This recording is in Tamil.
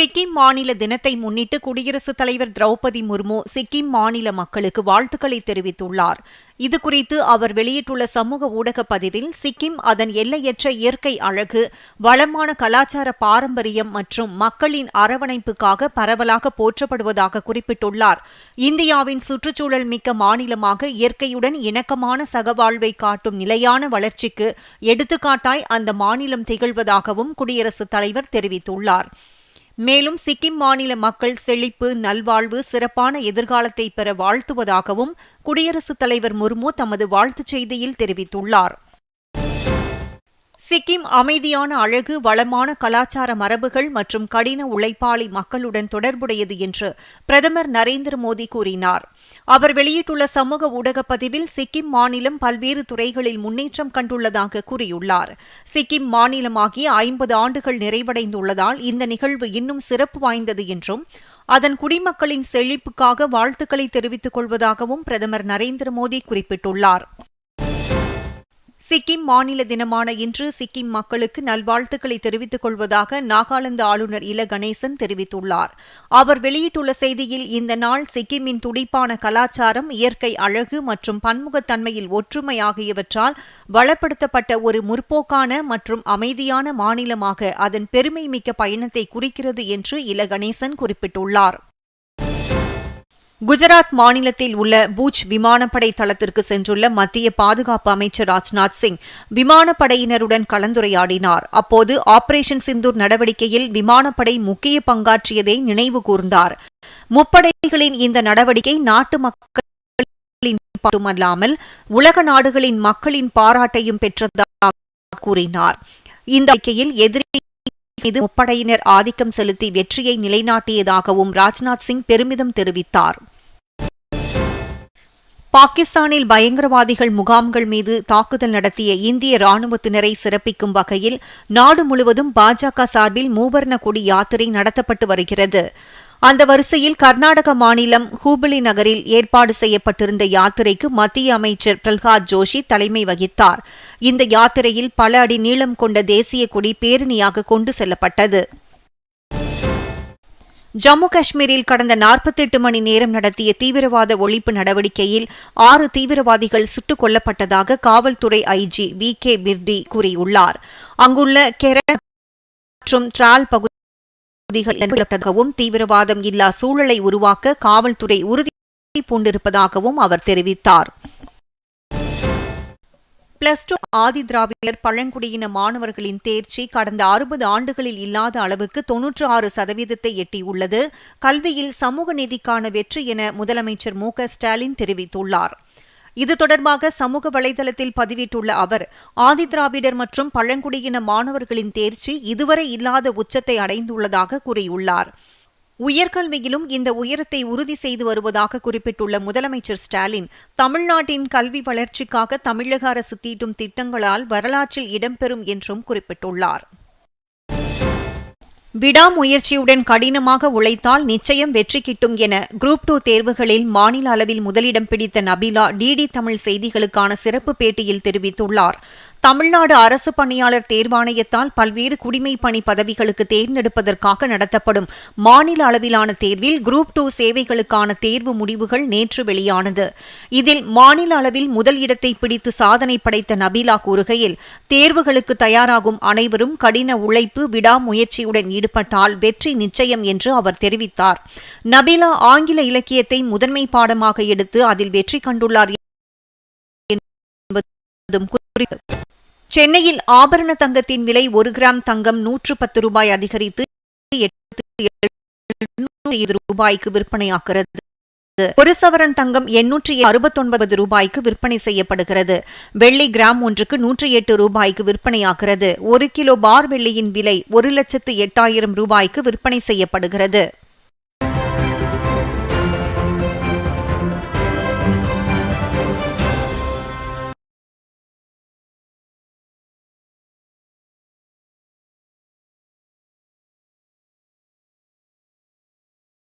சிக்கிம் மாநில தினத்தை முன்னிட்டு குடியரசுத் தலைவர் திரௌபதி முர்மு சிக்கிம் மாநில மக்களுக்கு வாழ்த்துக்களை தெரிவித்துள்ளார். இதுகுறித்து அவர் வெளியிட்டுள்ள சமூக ஊடக பதிவில் சிக்கிம் அதன் எல்லையற்ற இயற்கை அழகு வளமான கலாச்சார பாரம்பரியம் மற்றும் மக்களின் அரவணைப்புக்காக பரவலாக போற்றப்படுவதாக குறிப்பிட்டுள்ளார். இந்தியாவின் சுற்றுச்சூழல் மிக்க மாநிலமாக இயற்கையுடன் இணக்கமான சகவாழ்வை காட்டும் நிலையான வளர்ச்சிக்கு எடுத்துக்காட்டாய் அந்த மாநிலம் திகழ்வதாகவும் குடியரசுத் தலைவர் தெரிவித்துள்ளார். மேலும் சிக்கிம் மாநில மக்கள் செழிப்பு நல்வாழ்வு சிறப்பான எதிர்காலத்தை பெற வாழ்த்துவதாகவும் குடியரசுத் தலைவர் முர்மு தமது வாழ்த்துச் செய்தியில் தெரிவித்துள்ளார். சிக்கிம் அமைதியான அழகு வளமான கலாச்சார மரபுகள் மற்றும் கடின உழைப்பாளி மக்களுடன் தொடர்புடையது என்று பிரதமர் நரேந்திர மோடி கூறினார். அவர் வெளியிட்டுள்ள சமூக ஊடக பதிவில் சிக்கிம் மாநிலம் பல்வேறு துறைகளில் முன்னேற்றம் கண்டுள்ளதாக கூறியுள்ளார். சிக்கிம் மாநிலமாகிய ஐம்பது ஆண்டுகள் நிறைவடைந்துள்ளதால் இந்த நிகழ்வு இன்னும் சிறப்பு வாய்ந்தது என்றும் அதன் குடிமக்களின் செழிப்புக்காக வாழ்த்துக்களை தெரிவித்துக் கொள்வதாகவும் பிரதமர் நரேந்திர மோடி குறிப்பிட்டுள்ளார். சிக்கிம் மாநில தினமான இன்று சிக்கிம் மக்களுக்கு நல்வாழ்த்துக்களை தெரிவித்துக் கொள்வதாக நாகாலாந்து ஆளுநர் இல கணேசன் தெரிவித்துள்ளார். அவர் வெளியிட்டுள்ள செய்தியில் இந்த நாள் சிக்கிமின் துடிப்பான கலாச்சாரம் இயற்கை அழகு மற்றும் பன்முகத்தன்மையில் ஒற்றுமை ஆகியவற்றால் வளப்படுத்தப்பட்ட ஒரு முற்போக்கான மற்றும் அமைதியான மாநிலமாக அதன் பெருமை மிக்க பயணத்தை குறிக்கிறது என்று இல கணேசன் குறிப்பிட்டுள்ளார். குஜராத் மாநிலத்தில் உள்ள பூஜ் விமானப்படை தளத்திற்கு சென்றுள்ள மத்திய பாதுகாப்பு அமைச்சர் ராஜ்நாத் சிங் விமானப்படையினருடன் கலந்துரையாடினார். அப்போது ஆபரேஷன் சிந்தூர் நடவடிக்கையில் விமானப்படை முக்கிய பங்காற்றியதை நினைவு கூர்ந்தார். முப்படைகளின் இந்த நடவடிக்கை நாட்டு மக்களின் மட்டுமல்லாமல் உலக நாடுகளின் மக்களின் பாராட்டையும் பெற்றதாக கூறினார். இந்த அறிக்கையில் எதிரி மீது முப்படையினர் ஆதிக்கம் செலுத்தி வெற்றியை நிலைநாட்டியதாகவும் ராஜ்நாத் சிங் பெருமிதம் தெரிவித்தார். பாகிஸ்தானில் பயங்கரவாதிகள் முகாம்கள் மீது தாக்குதல் நடத்திய இந்திய ராணுவத்தினரை சிறப்பிக்கும் வகையில் நாடு முழுவதும் பாஜக சார்பில் மூவர்ண கொடி யாத்திரை நடத்தப்பட்டு வருகிறது. அந்த வரிசையில் கர்நாடக மாநிலம் ஹூபளி நகரில் ஏற்பாடு செய்யப்பட்டிருந்த யாத்திரைக்கு மத்திய அமைச்சர் பிரல்ஹாத் ஜோஷி தலைமை வகித்தார். இந்த யாத்திரையில் பல அடி நீளம் கொண்ட தேசிய கொடி பேரணியாக கொண்டு செல்லப்பட்டது. ஜம்மு காஷ்மீரில் கடந்த நாற்பத்தெட்டு மணி நேரம் நடத்திய தீவிரவாத ஒழிப்பு நடவடிக்கையில் ஆறு தீவிரவாதிகள் சுட்டுக் கொல்லப்பட்டதாக காவல்துறை ஐஜி வி கே பிர்டி கூறியுள்ளார். அங்குள்ள கெர மற்றும் டிரால் பகுதி பகுதிகள் தீவிரவாதம் இல்லா சூழலை உருவாக்க காவல்துறை உறுதி பூண்டிருப்பதாகவும் அவர் தெரிவித்தார். பிளஸ் டூ ஆதி திராவிடர் பழங்குடியின மாணவர்களின் தேர்ச்சி கடந்த அறுபது ஆண்டுகளில் இல்லாத அளவுக்கு தொன்னூற்று ஆறு சதவீதத்தை எட்டியுள்ளது. கல்வியில் சமூக நீதிக்கான வெற்றி என முதலமைச்சர் மு ஸ்டாலின் தெரிவித்துள்ளார். இது தொடர்பாக சமூக வலைதளத்தில் பதிவிட்டுள்ள அவர் ஆதிதிராவிடர் மற்றும் பழங்குடியின மாணவர்களின் தேர்ச்சி இதுவரை இல்லாத உச்சத்தை அடைந்துள்ளதாக கூறியுள்ளார். உயர்கல்வியிலும் இந்த உயரத்தை உறுதி செய்து வருவதாக குறிப்பிட்டுள்ள முதலமைச்சர் ஸ்டாலின் தமிழ்நாட்டின் கல்வி வளர்ச்சிக்காக தமிழக அரசு தீட்டும் திட்டங்களால் வரலாற்றில் இடம்பெறும் என்றும் குறிப்பிட்டுள்ளார். விடாமுயற்சியுடன் கடினமாக உழைத்தால் நிச்சயம் வெற்றி கிட்டும் என குரூப் டூ தேர்வுகளில் மாநில அளவில் முதலிடம் பிடித்த நபிலா டிடி தமிழ் செய்திகளுக்கான சிறப்பு பேட்டியில் தெரிவித்துள்ளார். தமிழ்நாடு அரசு பணியாளர் தேர்வாணையத்தால் பல்வேறு குடிமை பணி பதவிகளுக்கு தேர்ந்தெடுப்பதற்காக நடத்தப்படும் மாநில அளவிலான தேர்வில் குரூப் டூ சேவைகளுக்கான தேர்வு முடிவுகள் நேற்று வெளியானது. இதில் மாநில அளவில் முதல் இடத்தை பிடித்து சாதனை படைத்த நபீலா கூறுகையில் தேர்வுகளுக்கு தயாராகும் அனைவரும் கடின உழைப்பு விடாமுயற்சியுடன் ஈடுபட்டால் வெற்றி நிச்சயம் என்று அவர் தெரிவித்தார். நபீலா ஆங்கில இலக்கியத்தை முதன்மை பாடமாக எடுத்து அதில் வெற்றி கண்டுள்ளார் சென்னையில் ஆபரண தங்கத்தின் விலை ஒரு கிராம் தங்கம் நூற்று பத்து ரூபாய் அதிகரித்து ரூபாய்க்கு விற்பனையாகிறது. ஒரு சவரன் தங்கம் எண்ணூற்றி அறுபத்தொன்பது ரூபாய்க்கு விற்பனை செய்யப்படுகிறது. வெள்ளி கிராம் ஒன்றுக்கு நூற்றி எட்டு ரூபாய்க்கு விற்பனையாகிறது. ஒரு கிலோ பார் வெள்ளியின் விலை ஒரு லட்சத்து எட்டாயிரம் ரூபாய்க்கு விற்பனை செய்யப்படுகிறது.